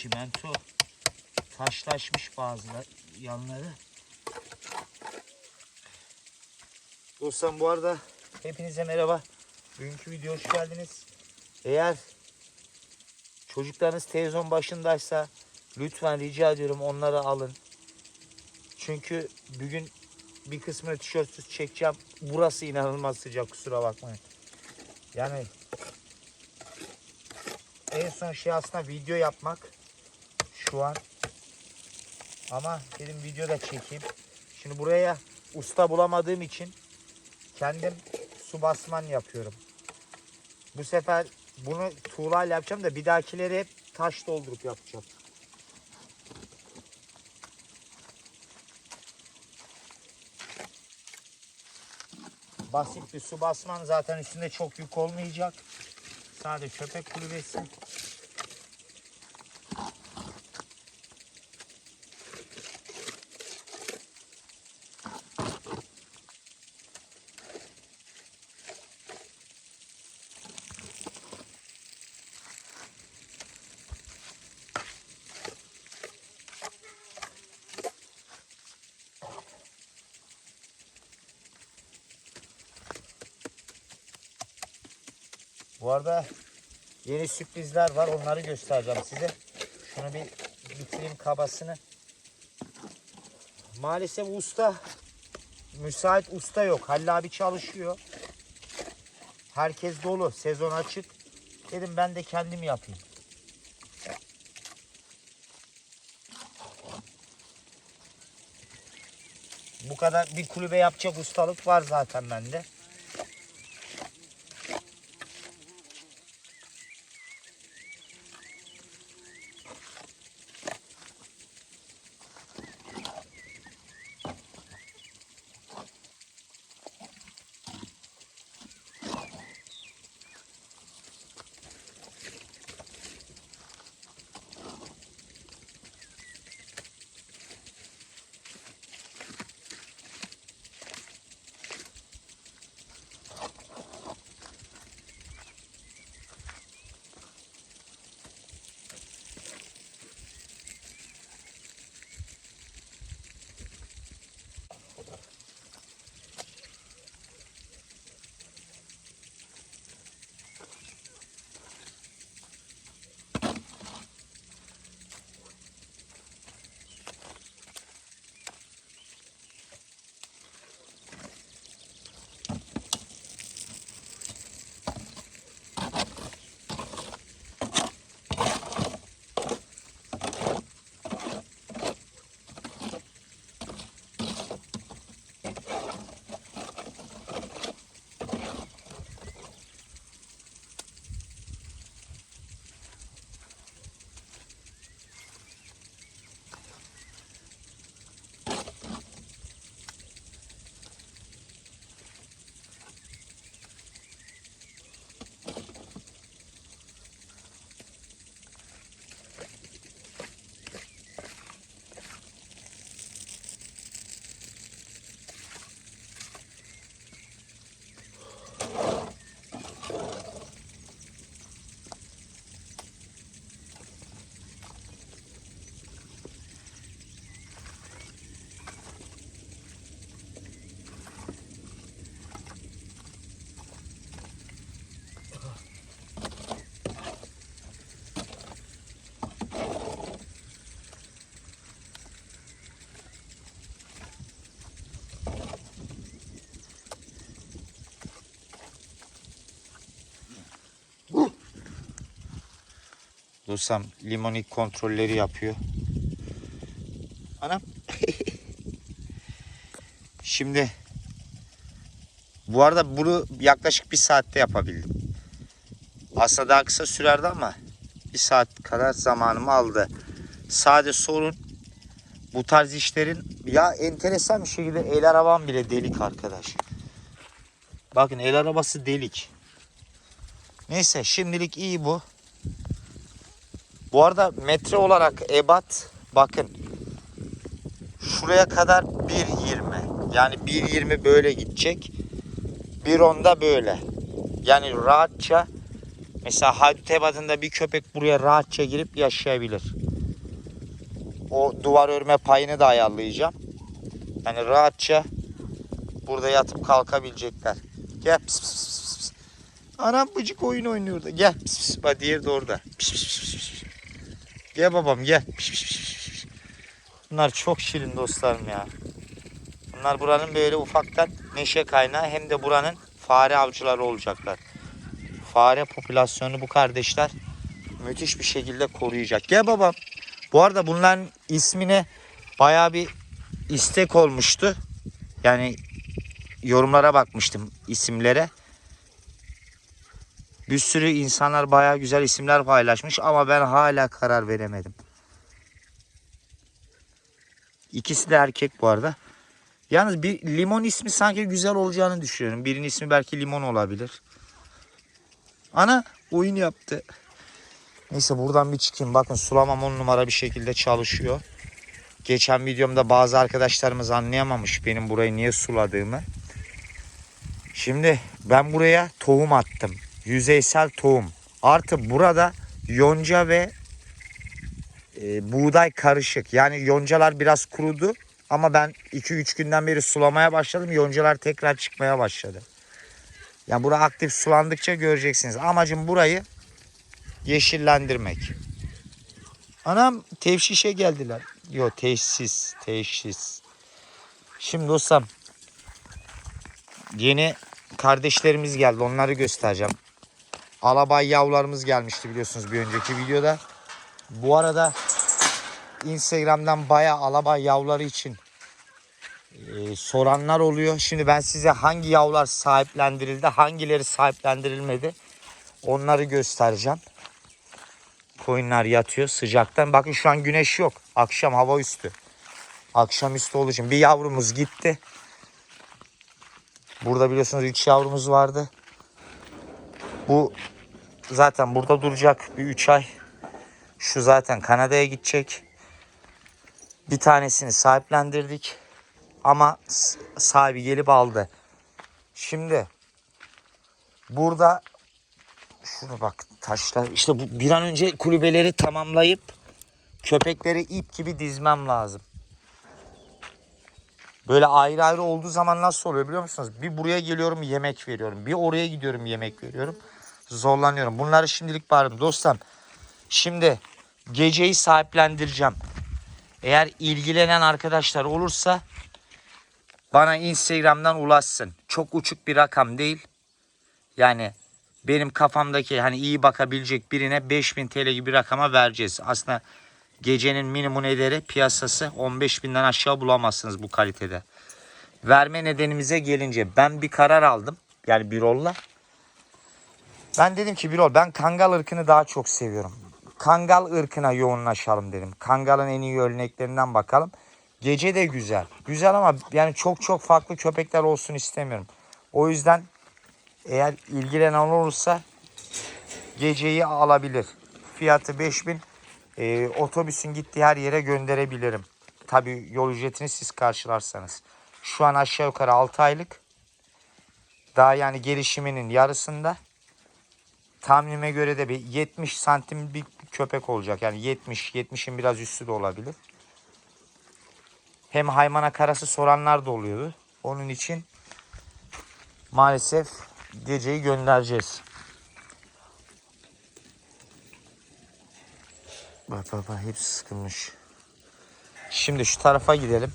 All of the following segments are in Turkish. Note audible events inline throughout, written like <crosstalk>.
çimento taşlaşmış bazıları yanları. Dostlarım bu arada hepinize merhaba. Bugünkü video hoş geldiniz. Eğer çocuklarınız televizyon başındaysa lütfen rica ediyorum onları alın. Çünkü bugün bir kısmını tişörtsüz çekeceğim. Burası inanılmaz sıcak kusura bakmayın. Yani en son şey aslında video yapmak şu an. Ama dedim video da çekeyim. Şimdi buraya usta bulamadığım için kendim su basman yapıyorum. Bu sefer bunu tuğlayla yapacağım da bir dahakileri hep taş doldurup yapacağım. Basit bir su basman zaten üstünde çok yük olmayacak. Sadece köpek kulübesi. Bu arada yeni sürprizler var. Onları göstereceğim size. Şunu bir bitireyim kabasını. Maalesef usta müsait usta yok. Halil abi çalışıyor. Herkes dolu. Sezon açık. Dedim ben de kendim yapayım. Bu kadar bir kulübe yapacak ustalık var zaten bende. Dostum limonik kontrolleri yapıyor. Anam. <laughs> Şimdi bu arada bunu yaklaşık bir saatte yapabildim. Aslında daha kısa sürerdi ama bir saat kadar zamanımı aldı. Sadece sorun bu tarz işlerin ya enteresan bir şekilde el arabam bile delik arkadaş. Bakın el arabası delik. Neyse şimdilik iyi bu. Bu arada metre olarak ebat bakın şuraya kadar 1.20 yani 1.20 böyle gidecek 1.10 da böyle yani rahatça mesela haydut ebatında bir köpek buraya rahatça girip yaşayabilir o duvar örme payını da ayarlayacağım. Yani rahatça burada yatıp kalkabilecekler. Gel pıs pıs pıs pıs. Anam bıcık oyun oynuyor da. Gel pıs pıs. Bak diğeri de orada. Pıs pıs pıs pıs. Gel babam gel. Bunlar çok şirin dostlarım ya. Bunlar buranın böyle ufaktan neşe kaynağı hem de buranın fare avcıları olacaklar. Fare popülasyonu bu kardeşler müthiş bir şekilde koruyacak. Gel babam. Bu arada bunların ismine baya bir istek olmuştu. Yani yorumlara bakmıştım isimlere. Bir sürü insanlar baya güzel isimler paylaşmış ama ben hala karar veremedim. İkisi de erkek bu arada. Yalnız bir limon ismi sanki güzel olacağını düşünüyorum. Birinin ismi belki limon olabilir. Ana oyun yaptı. Neyse buradan bir çıkayım. Bakın sulamam on numara bir şekilde çalışıyor. Geçen videomda bazı arkadaşlarımız anlayamamış benim burayı niye suladığımı. Şimdi ben buraya tohum attım. Yüzeysel tohum. Artı burada yonca ve e, buğday karışık. Yani yoncalar biraz kurudu. Ama ben 2-3 günden beri sulamaya başladım. Yoncalar tekrar çıkmaya başladı. Yani bura aktif sulandıkça göreceksiniz. Amacım burayı yeşillendirmek. Anam tevşişe geldiler. Yo teşhis, teşhis. Şimdi dostum yeni kardeşlerimiz geldi. Onları göstereceğim. Alabay yavrularımız gelmişti biliyorsunuz bir önceki videoda. Bu arada Instagram'dan bayağı alabay yavruları için e, soranlar oluyor. Şimdi ben size hangi yavrular sahiplendirildi, hangileri sahiplendirilmedi onları göstereceğim. Koyunlar yatıyor sıcaktan. Bakın şu an güneş yok. Akşam hava üstü. Akşamüstü olduğu için bir yavrumuz gitti. Burada biliyorsunuz 3 yavrumuz vardı. Bu zaten burada duracak bir 3 ay. Şu zaten Kanada'ya gidecek. Bir tanesini sahiplendirdik. Ama sahibi gelip aldı. Şimdi burada şunu bak taşlar işte bu bir an önce kulübeleri tamamlayıp köpekleri ip gibi dizmem lazım. Böyle ayrı ayrı olduğu zaman nasıl oluyor biliyor musunuz? Bir buraya geliyorum yemek veriyorum. Bir oraya gidiyorum yemek veriyorum. Zorlanıyorum. Bunları şimdilik bağırdım. Dostum şimdi geceyi sahiplendireceğim. Eğer ilgilenen arkadaşlar olursa bana Instagram'dan ulaşsın. Çok uçuk bir rakam değil. Yani benim kafamdaki hani iyi bakabilecek birine 5000 TL gibi bir rakama vereceğiz. Aslında gecenin minimum ederi piyasası 15 binden aşağı bulamazsınız bu kalitede. Verme nedenimize gelince ben bir karar aldım. Yani Birol'la. Ben dedim ki Birol ben Kangal ırkını daha çok seviyorum. Kangal ırkına yoğunlaşalım dedim. Kangal'ın en iyi örneklerinden bakalım. Gece de güzel. Güzel ama yani çok çok farklı köpekler olsun istemiyorum. O yüzden eğer ilgilenen olursa geceyi alabilir. Fiyatı 5000. Ee, otobüsün gittiği her yere gönderebilirim. Tabii yol ücretini siz karşılarsanız. Şu an aşağı yukarı 6 aylık. Daha yani gelişiminin yarısında. Tahminime göre de bir 70 santim bir köpek olacak. Yani 70, 70'in biraz üstü de olabilir. Hem haymana karası soranlar da oluyordu. Onun için maalesef geceyi göndereceğiz. Bak bak bak hepsi sıkılmış. Şimdi şu tarafa gidelim.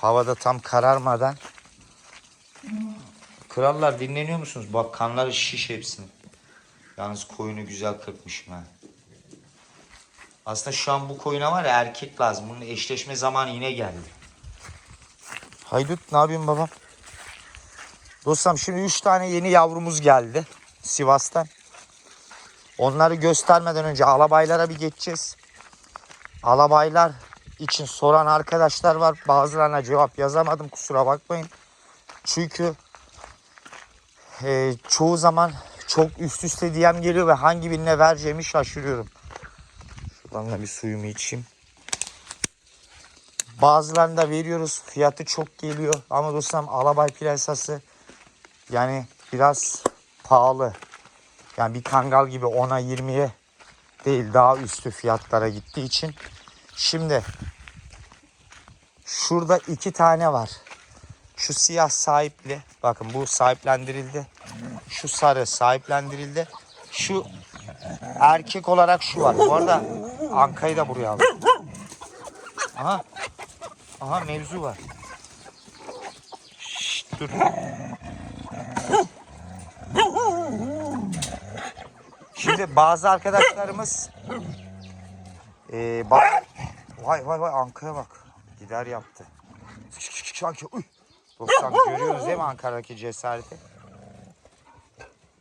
Havada tam kararmadan. Krallar dinleniyor musunuz? Bak kanları şiş hepsinin. Yalnız koyunu güzel kırpmışım ha. Aslında şu an bu koyuna var ya erkek lazım. Bunun eşleşme zamanı yine geldi. Haydut ne yapıyorsun babam? Dostum şimdi 3 tane yeni yavrumuz geldi Sivas'tan. Onları göstermeden önce alabaylara bir geçeceğiz. Alabaylar için soran arkadaşlar var. Bazılarına cevap yazamadım kusura bakmayın. Çünkü e, çoğu zaman çok üst üste DM geliyor ve hangi birine vereceğimi şaşırıyorum. Şuradan da bir suyumu içeyim. Bazılarında veriyoruz. Fiyatı çok geliyor. Ama dostum Alabay piyasası yani biraz pahalı. Yani bir kangal gibi 10'a 20'ye değil daha üstü fiyatlara gittiği için Şimdi şurada iki tane var. Şu siyah sahipli. Bakın bu sahiplendirildi. Şu sarı sahiplendirildi. Şu erkek olarak şu var. Bu arada Anka'yı da buraya aldım. Aha. Aha mevzu var. Şşt, dur. Şimdi bazı arkadaşlarımız ee, ba- vay vay vay Anka'ya bak. Gider yaptı. Sanki uy. Dostlar görüyoruz değil mi Ankara'daki cesareti?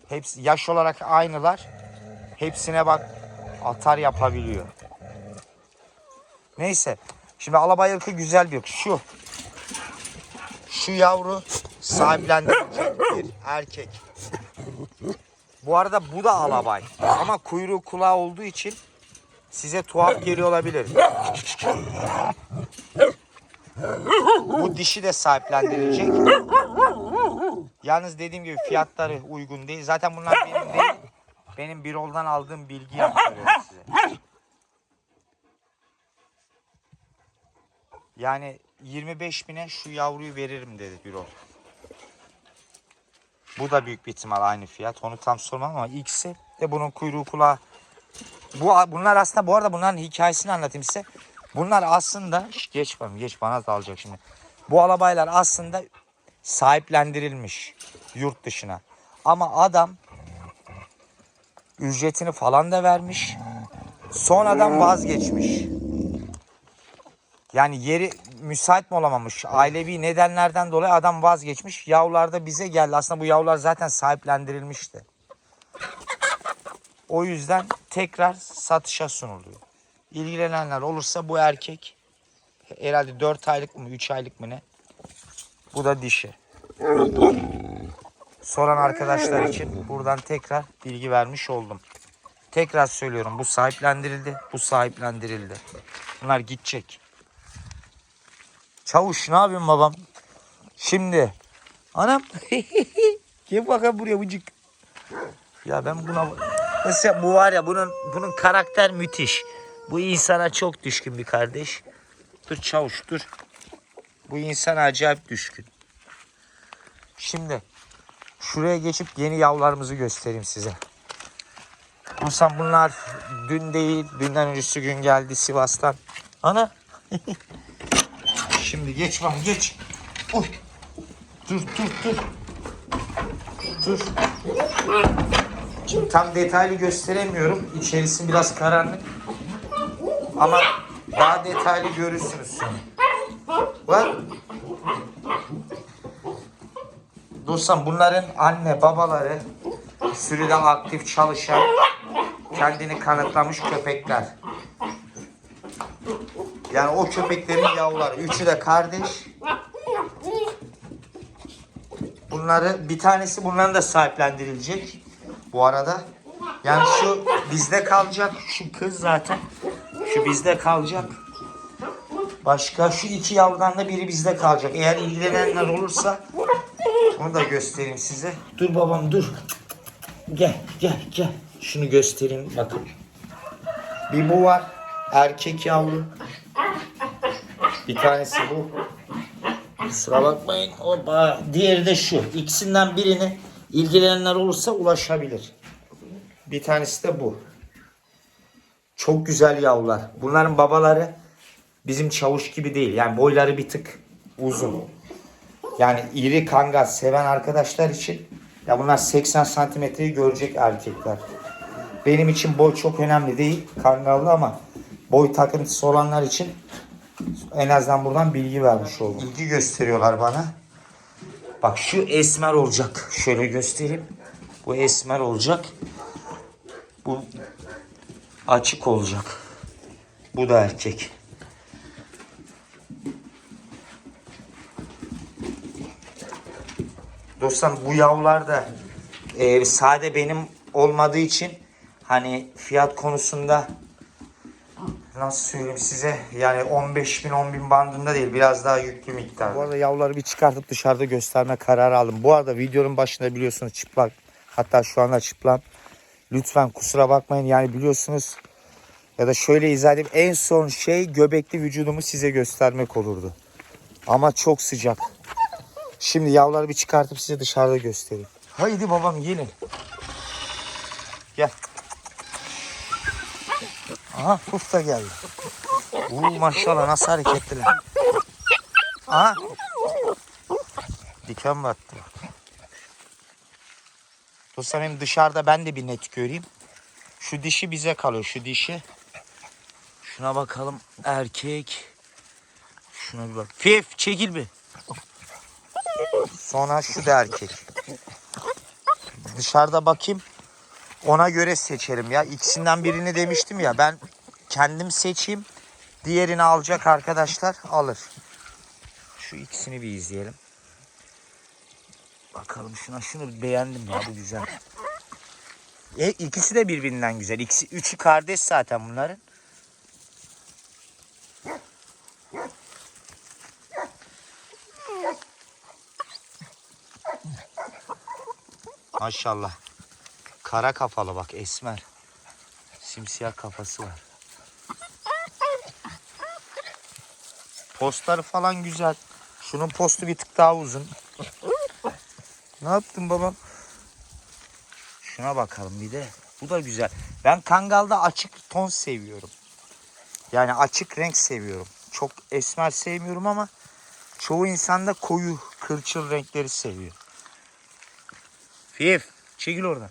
Hepsi yaş olarak aynılar. Hepsine bak atar yapabiliyor. Neyse. Şimdi alabay ırkı güzel bir. Şu. Şu yavru sahiplendirilecek bir erkek. Bu arada bu da alabay. Ama kuyruğu kulağı olduğu için size tuhaf geliyor olabilir. Bu dişi de sahiplendirilecek. Yalnız dediğim gibi fiyatları uygun değil. Zaten bunlar benim değil. Benim bir oldan aldığım bilgi aktarıyorum size. Yani 25 bine şu yavruyu veririm dedi bir ol. Bu da büyük bir ihtimal aynı fiyat. Onu tam sormam ama ikisi de bunun kuyruğu kulağı. Bu bunlar aslında bu arada bunların hikayesini anlatayım size. Bunlar aslında Şş, geç bana geç bana da alacak şimdi. Bu alabaylar aslında sahiplendirilmiş yurt dışına. Ama adam ücretini falan da vermiş. Sonradan vazgeçmiş. Yani yeri müsait mi olamamış? Ailevi nedenlerden dolayı adam vazgeçmiş. Yavrular da bize geldi. Aslında bu yavrular zaten sahiplendirilmişti. O yüzden tekrar satışa sunuluyor. İlgilenenler olursa bu erkek herhalde 4 aylık mı 3 aylık mı ne? Bu da dişi. Soran arkadaşlar için buradan tekrar bilgi vermiş oldum. Tekrar söylüyorum bu sahiplendirildi, bu sahiplendirildi. Bunlar gidecek. Çavuş ne yapıyorsun babam? Şimdi anam <laughs> gel bakalım buraya bıcık. Ya ben buna mesela bu var ya bunun bunun karakter müthiş. Bu insana çok düşkün bir kardeş. Dur çavuş dur. Bu insana acayip düşkün. Şimdi şuraya geçip yeni yavrularımızı göstereyim size. Olsam bunlar dün değil, dünden öncesi gün geldi Sivas'tan. Ana. <laughs> Şimdi geç bak geç. Oy. Dur dur dur. Dur. Şimdi tam detaylı gösteremiyorum. İçerisi biraz karanlık. Ama daha detaylı görürsünüz sonra. Var. Dostum bunların anne babaları sürüde aktif çalışan kendini kanıtlamış köpekler. Yani o köpeklerin yavruları. Üçü de kardeş. Bunları bir tanesi bunların da sahiplendirilecek. Bu arada. Yani şu bizde kalacak. Şu kız zaten. Şu bizde kalacak. Başka şu iki yavrudan da biri bizde kalacak. Eğer ilgilenenler olursa onu da göstereyim size. Dur babam dur. Gel gel gel. Şunu göstereyim bakın. Bir bu var. Erkek yavru. Bir tanesi bu. Kusura bakmayın. Oba. Diğeri de şu. İkisinden birini ilgilenenler olursa ulaşabilir. Bir tanesi de bu. Çok güzel yavrular. Bunların babaları bizim çavuş gibi değil. Yani boyları bir tık uzun. Yani iri kangal seven arkadaşlar için ya bunlar 80 santimetreyi görecek erkekler. Benim için boy çok önemli değil kangallı ama boy takıntısı olanlar için en azından buradan bilgi vermiş oldum. İlgi gösteriyorlar bana. Bak şu esmer olacak. Şöyle göstereyim. Bu esmer olacak. Bu açık olacak. Bu da erkek. Dostlar bu yavrular da e, sade benim olmadığı için hani fiyat konusunda nasıl söyleyeyim size yani 15 bin 10 bin bandında değil biraz daha yüklü miktar. Bu arada yavruları bir çıkartıp dışarıda gösterme kararı aldım. Bu arada videonun başında biliyorsunuz çıplak hatta şu anda çıplak. Lütfen kusura bakmayın yani biliyorsunuz Ya da şöyle izah edeyim. En son şey göbekli vücudumu size göstermek olurdu. Ama çok sıcak. Şimdi yavruları bir çıkartıp size dışarıda göstereyim. Haydi babam gelin. Gel. Aha puf da geldi. Uuu maşallah nasıl hareketliler. Aha. Diken battı. Dostlar hem dışarıda ben de bir net göreyim. Şu dişi bize kalıyor şu dişi. Şuna bakalım erkek. Şuna bir bak. Fif çekil bir. Sonra şu da erkek. Dışarıda bakayım. Ona göre seçerim ya. İkisinden birini demiştim ya. Ben kendim seçeyim. Diğerini alacak arkadaşlar alır. Şu ikisini bir izleyelim. Bakalım şuna şunu beğendim ya bu güzel. E, ikisi de birbirinden güzel. İkisi, üçü kardeş zaten bunların. Maşallah. Kara kafalı bak esmer. Simsiyah kafası var. Postları falan güzel. Şunun postu bir tık daha uzun. Ne yaptın babam? Şuna bakalım bir de. Bu da güzel. Ben kangalda açık ton seviyorum. Yani açık renk seviyorum. Çok esmer sevmiyorum ama çoğu insan da koyu kırçıl renkleri seviyor. Fif çekil oradan.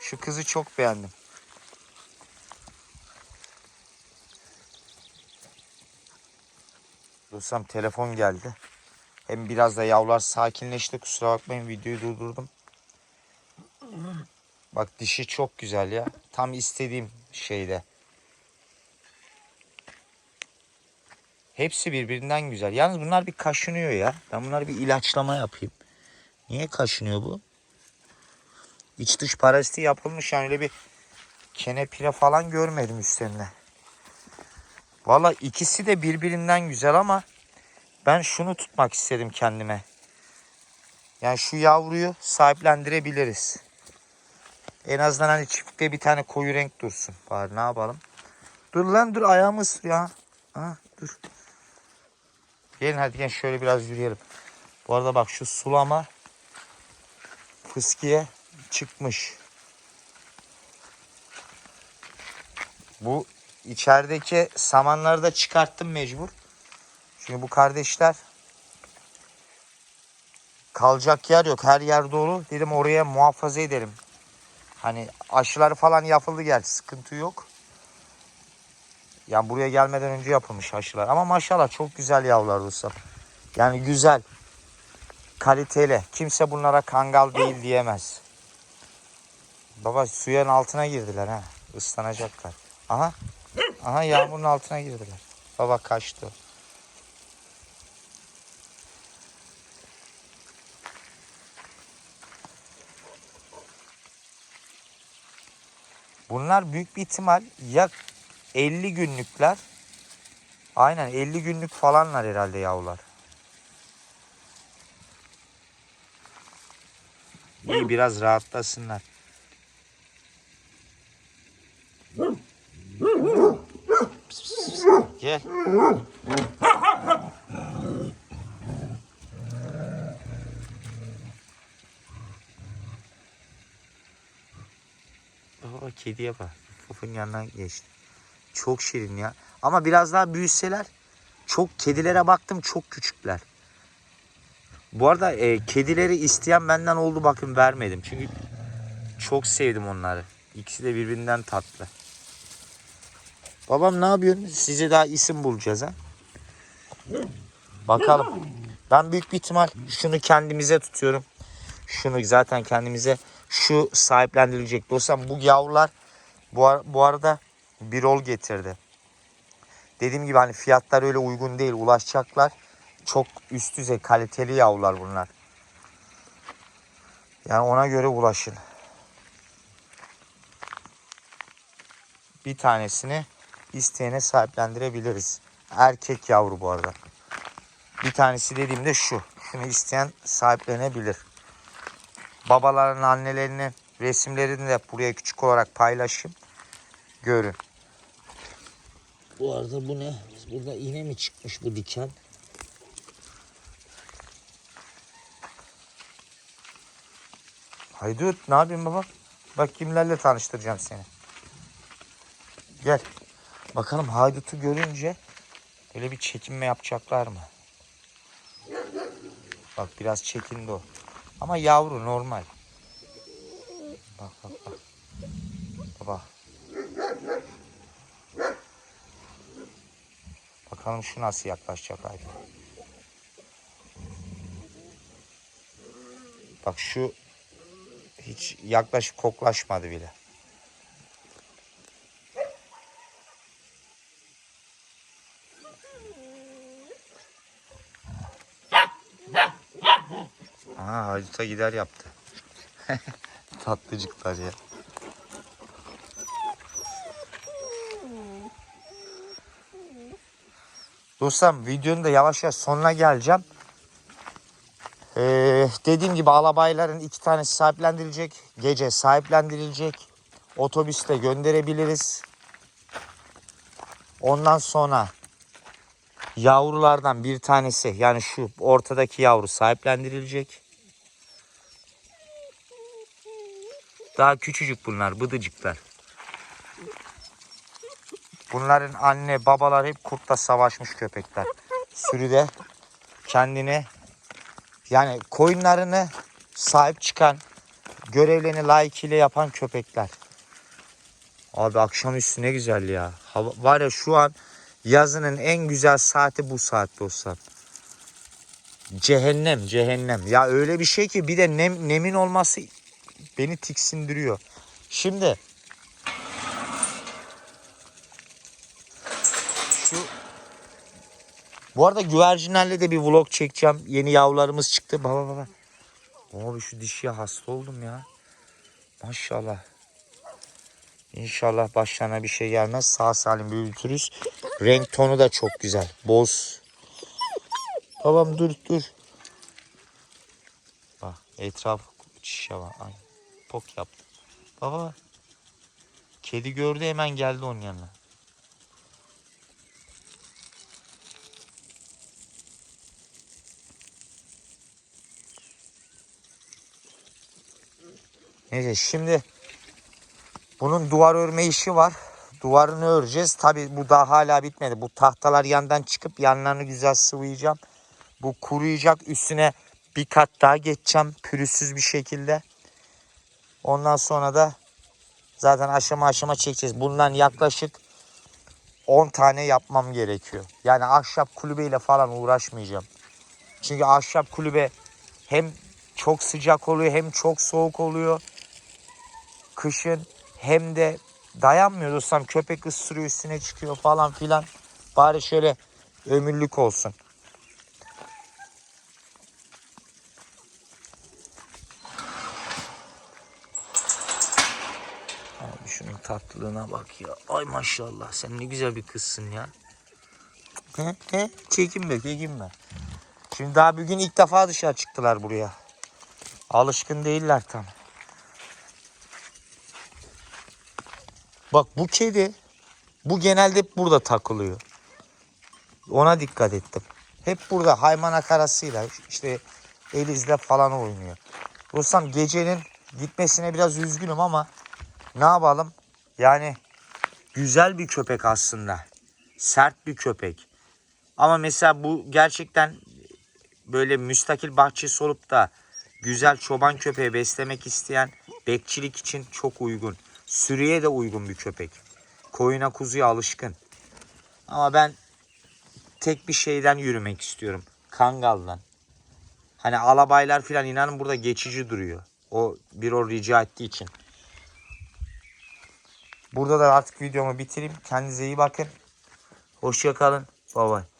Şu kızı çok beğendim. Dostum telefon geldi. Hem biraz da yavrular sakinleşti. Kusura bakmayın videoyu durdurdum. Bak dişi çok güzel ya. Tam istediğim şeyde. Hepsi birbirinden güzel. Yalnız bunlar bir kaşınıyor ya. Ben bunları bir ilaçlama yapayım. Niye kaşınıyor bu? İç dış paraziti yapılmış yani öyle bir kenepire falan görmedim üstlerine. Valla ikisi de birbirinden güzel ama ben şunu tutmak istedim kendime. Yani şu yavruyu sahiplendirebiliriz. En azından hani çiftlikte bir tane koyu renk dursun. Bari ne yapalım? Dur lan dur ayağımı ısır ya. Ha, dur. Gelin hadi gel şöyle biraz yürüyelim. Bu arada bak şu sulama fıskiye çıkmış. Bu içerideki samanları da çıkarttım mecbur. Çünkü bu kardeşler kalacak yer yok. Her yer dolu. Dedim oraya muhafaza edelim. Hani aşıları falan yapıldı gerçi. Sıkıntı yok. Yani buraya gelmeden önce yapılmış aşılar. Ama maşallah çok güzel yavrular dostum. Yani güzel. Kaliteli. Kimse bunlara kangal değil diyemez. Baba suyun altına girdiler ha. Islanacaklar. Aha. Aha yağmurun altına girdiler. Baba kaçtı. Bunlar büyük bir ihtimal ya 50 günlükler. Aynen 50 günlük falanlar herhalde yavrular. İyi biraz rahatlasınlar. Gel. Baba kediye bak. Fufun yanından geçti. Çok şirin ya. Ama biraz daha büyüseler çok kedilere baktım çok küçükler. Bu arada e, kedileri isteyen benden oldu bakın vermedim. Çünkü çok sevdim onları. İkisi de birbirinden tatlı. Babam ne yapıyorsun? Size daha isim bulacağız ha. Bakalım. Ben büyük bir ihtimal şunu kendimize tutuyorum. Şunu zaten kendimize şu sahiplendirilecek. Dostum bu yavrular bu, ar- bu arada bir rol getirdi. Dediğim gibi hani fiyatlar öyle uygun değil. Ulaşacaklar. Çok üst düzey kaliteli yavrular bunlar. Yani ona göre ulaşın. Bir tanesini isteyene sahiplendirebiliriz. Erkek yavru bu arada. Bir tanesi dediğimde şu. Şunu isteyen sahiplenebilir. Babaların annelerinin resimlerini de buraya küçük olarak paylaşayım. Görün. Bu arada bu ne? Burada iğne mi çıkmış bu diken? Haydut ne yapayım baba? Bak kimlerle tanıştıracağım seni. Gel. Bakalım Haydut'u görünce böyle bir çekinme yapacaklar mı? Bak biraz çekindi o. Ama yavru normal. Bak bak bak. Baba. Bakalım şu nasıl yaklaşacak Haydut. Bak şu hiç yaklaşık koklaşmadı bile. Haydut'a gider yaptı. <laughs> Tatlıcıklar ya. Dostlarım videonun da yavaş yavaş sonuna geleceğim. Ee, dediğim gibi alabayların iki tanesi sahiplendirilecek. Gece sahiplendirilecek. Otobüste gönderebiliriz. Ondan sonra yavrulardan bir tanesi yani şu ortadaki yavru sahiplendirilecek. Daha küçücük bunlar bıdıcıklar. Bunların anne babalar hep kurtla savaşmış köpekler. Sürüde kendini yani koyunlarını sahip çıkan, görevlerini layıkıyla yapan köpekler. Abi akşamüstü ne güzel ya. Hava, var ya şu an yazının en güzel saati bu saat dostlar. Cehennem, cehennem. Ya öyle bir şey ki bir de nem, nemin olması beni tiksindiriyor. Şimdi şu bu arada güvercinlerle de bir vlog çekeceğim. Yeni yavrularımız çıktı. Baba baba. Abi şu dişiye hasta oldum ya. Maşallah. İnşallah başlarına bir şey gelmez. Sağ salim büyütürüz. Renk tonu da çok güzel. Boz. Babam dur dur. Bak etraf şişe var. Ay, pok yaptı. Baba. Kedi gördü hemen geldi onun yanına. Neyse şimdi bunun duvar örme işi var. Duvarını öreceğiz. Tabi bu daha hala bitmedi. Bu tahtalar yandan çıkıp yanlarını güzel sıvayacağım. Bu kuruyacak. Üstüne bir kat daha geçeceğim. Pürüzsüz bir şekilde. Ondan sonra da zaten aşama aşama çekeceğiz. Bundan yaklaşık 10 tane yapmam gerekiyor. Yani ahşap kulübeyle falan uğraşmayacağım. Çünkü ahşap kulübe hem çok sıcak oluyor hem çok soğuk oluyor. Kışın hem de dayanmıyor dostum. Köpek ısırıyor üstüne çıkıyor falan filan. Bari şöyle ömürlük olsun. Abi şunun bak ya. Ay maşallah sen ne güzel bir kızsın ya. He, he, çekinme çekinme. Şimdi daha bugün ilk defa dışarı çıktılar buraya. Alışkın değiller tam. Bak bu kedi bu genelde hep burada takılıyor. Ona dikkat ettim. Hep burada hayvan karasıyla işte Eliz'le falan oynuyor. Dostum gecenin gitmesine biraz üzgünüm ama ne yapalım? Yani güzel bir köpek aslında. Sert bir köpek. Ama mesela bu gerçekten böyle müstakil bahçesi olup da güzel çoban köpeği beslemek isteyen bekçilik için çok uygun. Sürüye de uygun bir köpek. Koyuna kuzuya alışkın. Ama ben tek bir şeyden yürümek istiyorum. Kangal'dan. Hani alabaylar filan inanın burada geçici duruyor. O bir o rica ettiği için. Burada da artık videomu bitireyim. Kendinize iyi bakın. Hoşça kalın. Bye bye.